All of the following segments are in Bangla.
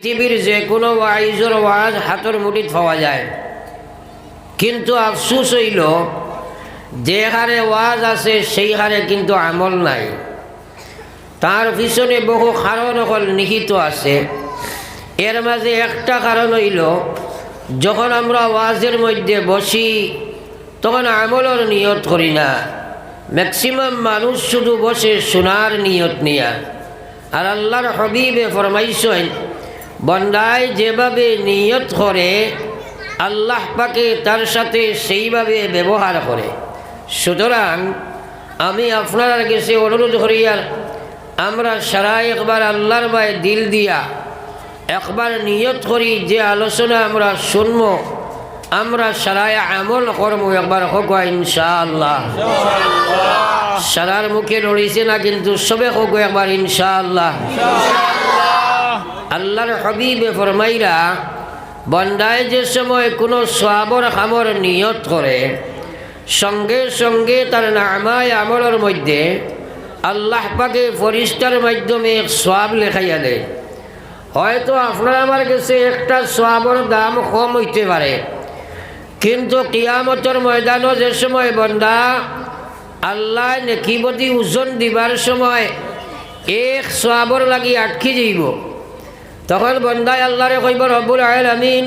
পৃথিবীর যে কোনো ওয়াইজর ওয়াজ হাতের মুঠিত পাওয়া যায়। কিন্তু আফসুস হইল, যে হারে ওয়াজ আছে, সেই হারে কিন্তু আমল নাই। তার পিছনে বহু কারণ অকল নিহিত আছে। এর মাঝে একটা কারণ হইল, যখন আমরা ওয়াজের মধ্যে বসি, তখন আমলের নিয়ত করি না। ম্যাক্সিমাম মানুষ শুধু বসে শোনার নিয়ত নিয়া। আর আল্লাহর হবিবে ফরমাইছেন বন্দায় যেভাবে নিয়ত করে, আল্লাহ পাকে তার সাথে সেইভাবে ব্যবহার করে। সুতরাং আমি আপনার কাছে অনুরোধ করি, আর আমরা সারা একবার আল্লাহর বাই দিল দিয়া একবার নিয়ত করি যে আলোচনা আমরা শুনব, আমরা সারায় আমল করব একবার হোক ইনশাআল্লাহ। সারার মুখে নড়িছে না, কিন্তু সবে হোক একবার ইনশাআল্লাহ। আল্লাহর হবিবে ফরমাইরা, বন্দায় যে সময় কোনো সোয়াবর খামর নিয়ত করে, সঙ্গে সঙ্গে তার নামায় আমলের মধ্যে আল্লাহ পাকে ফরিস্তার মাধ্যমে সোয়াব লেখাইয়া দেয়। হয়তো আপনার আমার কাছে একটা সোয়াবর দাম কম হইতে পারে, কিন্তু কিয়ামতের ময়দানও যে সময় বন্দা, আল্লাহ নেকিবতী ওজন দিবার সময় এক সোয়াবর লাগি আটকি যাইব। তখন বন্দায় আল্লাহরে কইব, রব্বুল আয়েল আমিন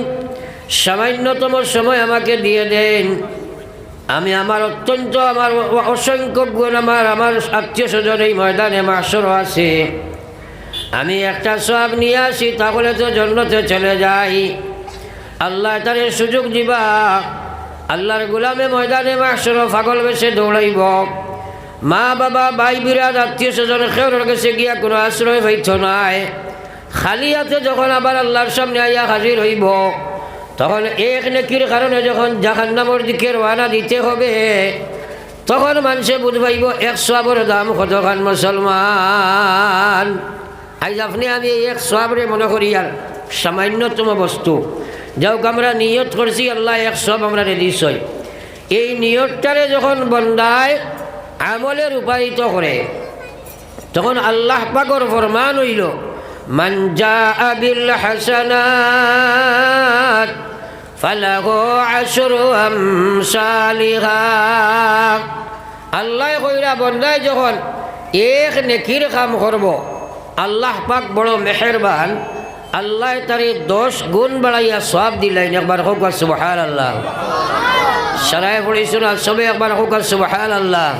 সামান্যতম সময় আমাকে দিয়ে দেন। আমি আমার অত্যন্ত, আমার অসংখ্য গুণ, আমার আমার আত্মীয় স্বজন এই ময়দানে মাসরও আছে। আমি একটা সব নিয়ে আসি, তাহলে তো জন্মতে চলে যাই। আল্লাহ তারে সুযোগ দিবা। আল্লাহর গোলামে ময়দানে মাসর ফাগল বেশে দৌড়াইব। মা, বাবা, ভাই, বিরাট, আত্মীয় স্বজন খেউর কাছে গিয়া কোনো আশ্রয় পাইত নাই। খালি হাতে যখন আবার আল্লাহর সামনে আইয়া হাজির হইব, তখন এক নেকির কারণে যখন জাহান্নামর দিকে রওনা দিতে হবে, তখন মানুষে বুঝবাইব এক আবর দাম কতখান মুসলমান? আজ আপনি আমি এক সবরে মনে করি, আর সামান্যতম বস্তু। যাওক, আমরা নিয়ত করছি, আল্লাহ এক সব আমরা দিস এই নিয়তটারে যখন বন্দায় আমলে রূপায়িত করে, তখন আল্লাহ পাকর ফরমান হইল من جاء بالحسنات فله عشر أمثالها আল্লাহ কইরা বন্দায় যখন এক নেকির কাম করব আল্লাহ পাক বড় মেহেরবান আল্লাহ তারে দশ গুণ বাড়াইয়া সব দিলেন একবার হোক সুবাহান আল্লাহ সারায় পড়েছিল সবে একবার হোক সুবাহান আল্লাহ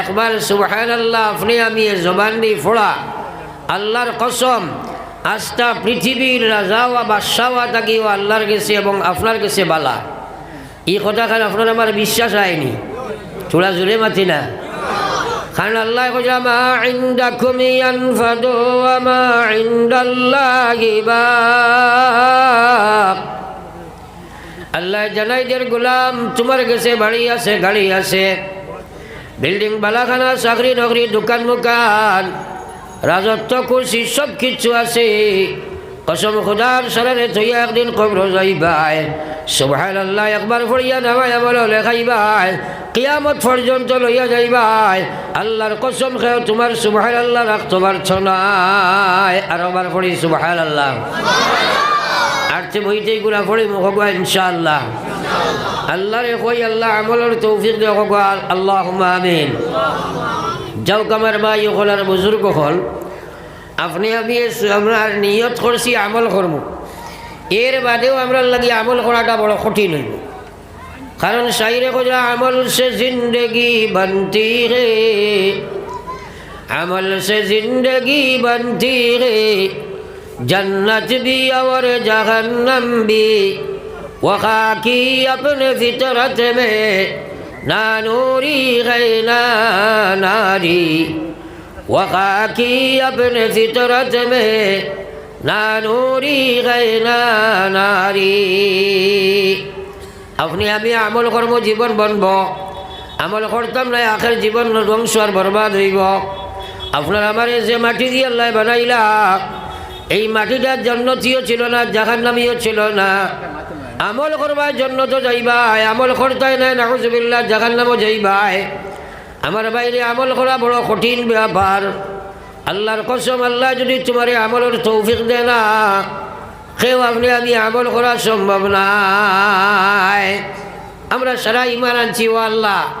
একবার সুবাহান আল্লাহ আপনি আমি জবান দিয়ে ফোড়া আল্লাহর কসম আস্থা পৃথিবীর রাজাওয়া বাদশাওয়া তাকিও আল্লাহর গেছে এবং আপনার গেছে বালা। এই কথা খান আপনার আমার বিশ্বাস হয়নি। থোড়া জোরে মাতি না। কারণ আল্লাহ কইরা মা ইনদাকুম ইয়ানফাদু ওয়া মা ইনদাল্লাহি বাক। আল্লাহ জানাইদের গোলাম তোমার কাছে বাড়ি আছে, গাড়ি আছে। বিল্ডিং, বালাখানা চাকরি নকরি দোকান মোকান রাজত্ব কুর্সি সব কিছু আছে। কসম খুদার সারারে থইয়া একদিন কবর যাইবাই। সুবহান আল্লাহ একবার ফড়িয়া নামাই আমল লেখাইবাই। কিয়ামত পর্যন্ত লইয়া যাইবাই। আল্লাহর কসম খেয়ে তোমার সুবহান আল্লাহ রাখতে পারছ নাই আর আবার পড়ি সুবহান আল্লাহ আর তে বইতেই গুণা পড়ি মুখ ইনশাআল্লাহ। আল্লাহরে কই, আল্লাহ আমলের তৌফিক দে আল্লাহ আমিন। যাও কামার বা ইহল আর বুজুর্গ হল। আপনি আমি আমরা নিয়ত করছি, আমল করব। এর বাদেও আমরা লাগে আমল করাটা বড় কঠিন হইব। কারণ সাইরে খোঁজা, আমল সে জিন্দগি বান্তি রে। আমল সে জিন্দগি বান্তি রে। জন্নত বি আর জাহান্নাম বি ওখা কি আপনি ফিতরত মে? نانوري غينا ناري وقاكي ابن فترت میں نانوری غینا ناری আপনি আমি আমল কর্ম জীবন বনব। আমল করতাম নাই আখের জীবন ধ্বংস আর বরবাদ হইব। আপনার আমার যে মাটি দিয়ে আল্লাহ বানাইলা, এই মাটিটা জন্মতীয় ছিল না, জাহান্নামীও ছিল না। আমল করবার জন্য তো যাইবাই, আমল করতাই নাই নাকুজবিল্লা জাহান নামও যাইবাই। আমার বাইরে আমল করা বড় কঠিন ব্যাপার। আল্লাহর কসম, আল্লাহ যদি তোমার আমলের তৌফিক দেয় না, কেউ আপনি আমি আমল করা সম্ভব নাই। আমরা সারা ইমান আনছি, ও আল্লাহ।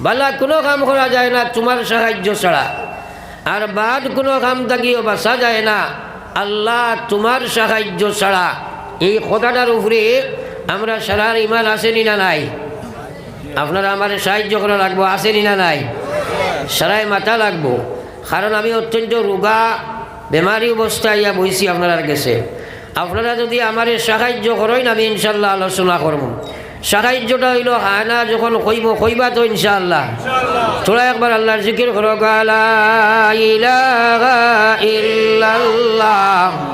বালা কোনো কাম করা যায় না তোমার সাহায্য ছাড়া। আর বাদ কোনো কাম থাকিও বাসা যায় না। আল্লাহ তোমার সাহায্য ছাড়া। এই কথাটার উপরে আমরা সারার ইমান আসেনি না নাই? আপনারা আমার সাহায্য করা লাগবো, আসেনি না নাই? সারাই মাথা লাগবো। কারণ আমি অত্যন্ত রোগা, বেমারি অবস্থায় ইয়া বইছি আপনার কাছে। আপনারা যদি আমার সাহায্য করেন, আমি ইনশাল্লাহ আলোচনা করব। সাহায্যটা হইল হানা, যখন কইব, কইবা তো ইনশাআল্লাহ তোরা একবার আল্লাহর জিকির করো, গালা ইলাহা ইল্লাল্লাহ।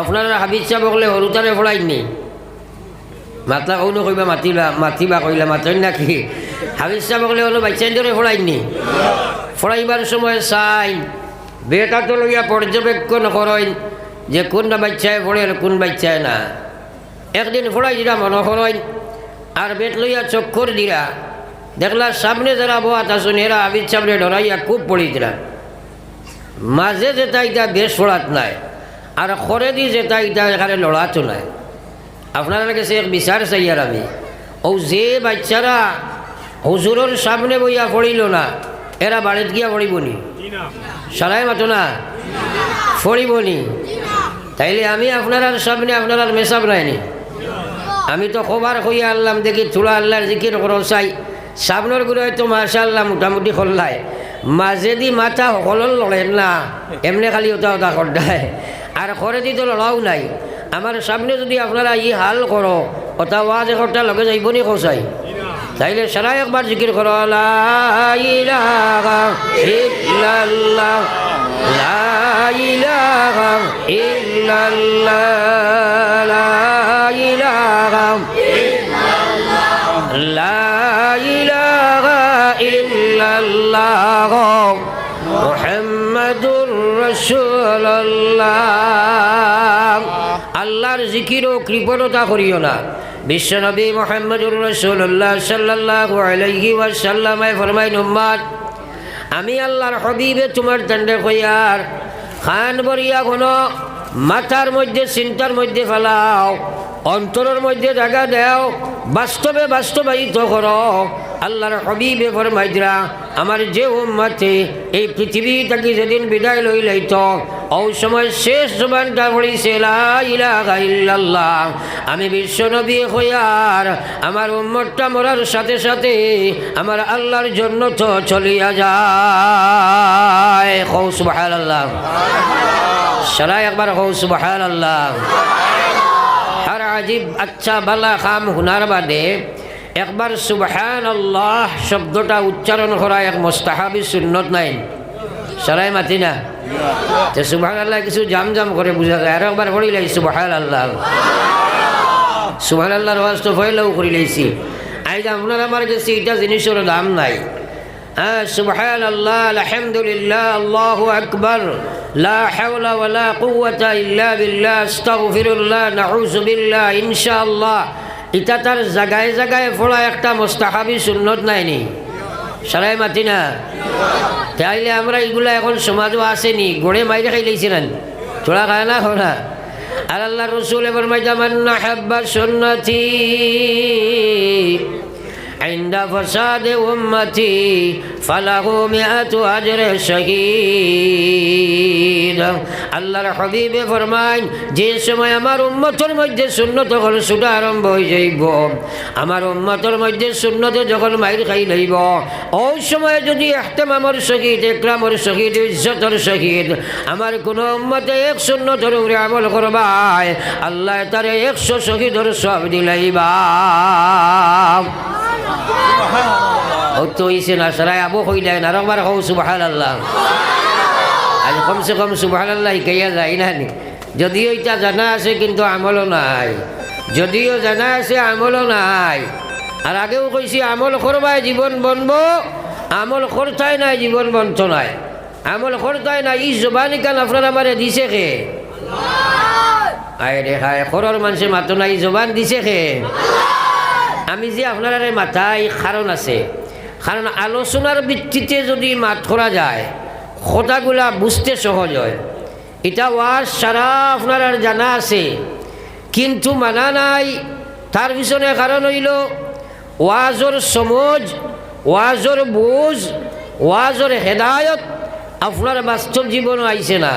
আপনারা হাবিজ সাহেব বলে হরুতারে ফোড়াইনি মাতা কৌনো কইবা মাতিলা, মাতিবা কইলা মাতই নাকি হাবিজ সাহেব বলে হলো বাচ্চাই ধরে ফোড়াইনি ফোড়াইবার সময় চাই বেটা তো লইয়া পর্যবেক্ষণ করেন যে কোনটা বাচ্চায় আর কোন বাচ্চায় না। একদিন ফোড়াই দিলা মনে করেন আর বেট লইয়া চক্কর দিলা। দেখলা সামনে যারা বোয়াত আসুন এরা আবিদ সামনে ডরাইয়া খুব পড়ি দিলা। মাঝে যেটা ইটা বেশ ফোড়াত নাই। আর খরে দি যেটা ইটা এখানে লড়াতো নাই আপনার কাছে এক বিচার চাই আর আমি। ও যে বাচ্চারা হুজুরের সামনে বইয়া পড়িল না এরা বাড়িত গিয়া পড়িব নি। সারাই মাতো না? পড়িব নি। তাইলে আমি আপনার সামনে আপনার মেসাব নাইনি আমি তো খবর হইয়া আল্লাম দেখি চুলা আল্লাহর জিকির করো চাই। সামনেরগুলো হয়তো মাসা আল্লাহ মোটামুটি খোল্লায়। মাজেদি মাথা সকলের লড়েন না। এমনি খালি ওটা ওটা করদায় আর করে দি তো লড়াও নাই। আমার সামনে যদি আপনারা ই হাল করো ওটা ওয়াজ একটা লগে যাইব নি খোঁচাই তাইলে সারা একবার জিকির করো লা ইলাহা ইল্লাল্লাহ রসুল্লাহ আল্লাহর জিকির ও কৃপণতা করিও না। বিশ্বনবী মোহাম্মদুর রসুল্লাহ সাল্লাহ আলহি ফরমাই নম্বর আমি আল্লাহর হবিবে তোমার দণ্ডে কইয়ার খান বরিয়া কোনো মাথার মধ্যে চিন্তার মধ্যে ফেলাও, অন্তরের মধ্যে জায়গা দেও, বাস্তবে বাস্তবায়িত করো আল্লাহর হবিবে ফরমাইদরা আমার যে উম্মাতে এই পৃথিবী থেকে যেদিন বিদায় লই লইত ও সময় শেষ জবানটা পড়িছে ইল্লাল্লাহ। আমি বিশ্বনবী হইয়ার আমার উম্মতটা মরার সাথে সাথে আমার আল্লাহর জন্য তো চলিয়া যায়। হৌ সুবহানাল্লাহ। সারাই একবার হৌ আল্লাহ আর আজিব আচ্ছা বালা খাম হুনার বাদে একবার সুবহান আল্লাহ শব্দটা উচ্চারণ করা এক মোস্তাহাবি সুন্নত নাই। সারাই মাতি না তো সুবহান আল্লাহ কিছু জাম জাম করে বুঝা যায়। আর একবার পড়ি লাই সুবহান আল্লাহ সুবহান আল্লাহর ওয়াজ তো ফয়লাও করি লাইছি। আইজ আপনার আমার কাছে এটা জিনিসের দাম নাই। হ্যাঁ সুবহান আল্লাহ আলহামদুলিল্লাহ, আল্লাহ আকবর। লা হাওলা ওয়ালা কুওয়াতা ইল্লা বিল্লাহ, আস্তাগফিরুল্লাহ নাউযু বিল্লাহ, ইনশাআল্লাহ। এটা তার জায়গায় জায়গায় ফোড়া একটা মোস্তাহাবি সুন্নত নাইনি। সারাই মাতি না তাইলে আমরা এগুলা এখন সমাজও আসেনি, গড়ে মাইরে খাই লাইছিলেন। তোরা খায় না খোনা আর আল্লাহ রসুল এবার মাইজামান্না হাব্বা সুন্নতি। عند فساد أمتي فله مئة أجر شهيد আল্লাহর হবিবে ফরমাইন যে সময় আমার উম্মতের মধ্যে শূন্যত যখন ছুটা আরম্ভ হয়ে যাইব আমার উম্মতের মধ্যে শূন্যতে যখন মাইর খাই লইব ওই সময় যদি এহতেমামর শহীদ একরামর শহীদ ইজ্জতর শহীদ আমার কোনো উম্মতে এক শূন্যতর উপরে আমল করবায় আল্লাহ তার একশো শহীদর সব দিলাইবা ও তো ইসে না সারাই আবো হইলেন আর একবার হৌ সুবাহান আল্লাহ আজ কমসে কম সুবাহ শিকাইয়া যায় না নি? যদিও এটা জানা আছে কিন্তু আমলও নাই। যদিও জানা আছে আমলও নাই। আর আগেও কইছি আমল করবাই জীবন বনব আমল করতাই নাই জীবন বন্ত নাই। আমল করতাই নাই ই জবানি কান আপনার আমারে দিছে খে আয় রে হায় খরর মানুষের মাতো নাই জবান দিছে খে আমি যে আপনার মাথায় কারণ আছে, কারণ আলোচনার ভিত্তিতে যদি মাত করা যায়, কথাগুলা বুঝতে সহজ হয়। এটা ওয়াজ সারা আপনার জানা আছে। কিন্তু মানা নাই, তার পিছনে কারণ হইল ওয়াজর সমজ, ওয়াজর বুঝ, ওয়াজর হেদায়ত আপনার বাস্তব জীবনও আইছে না।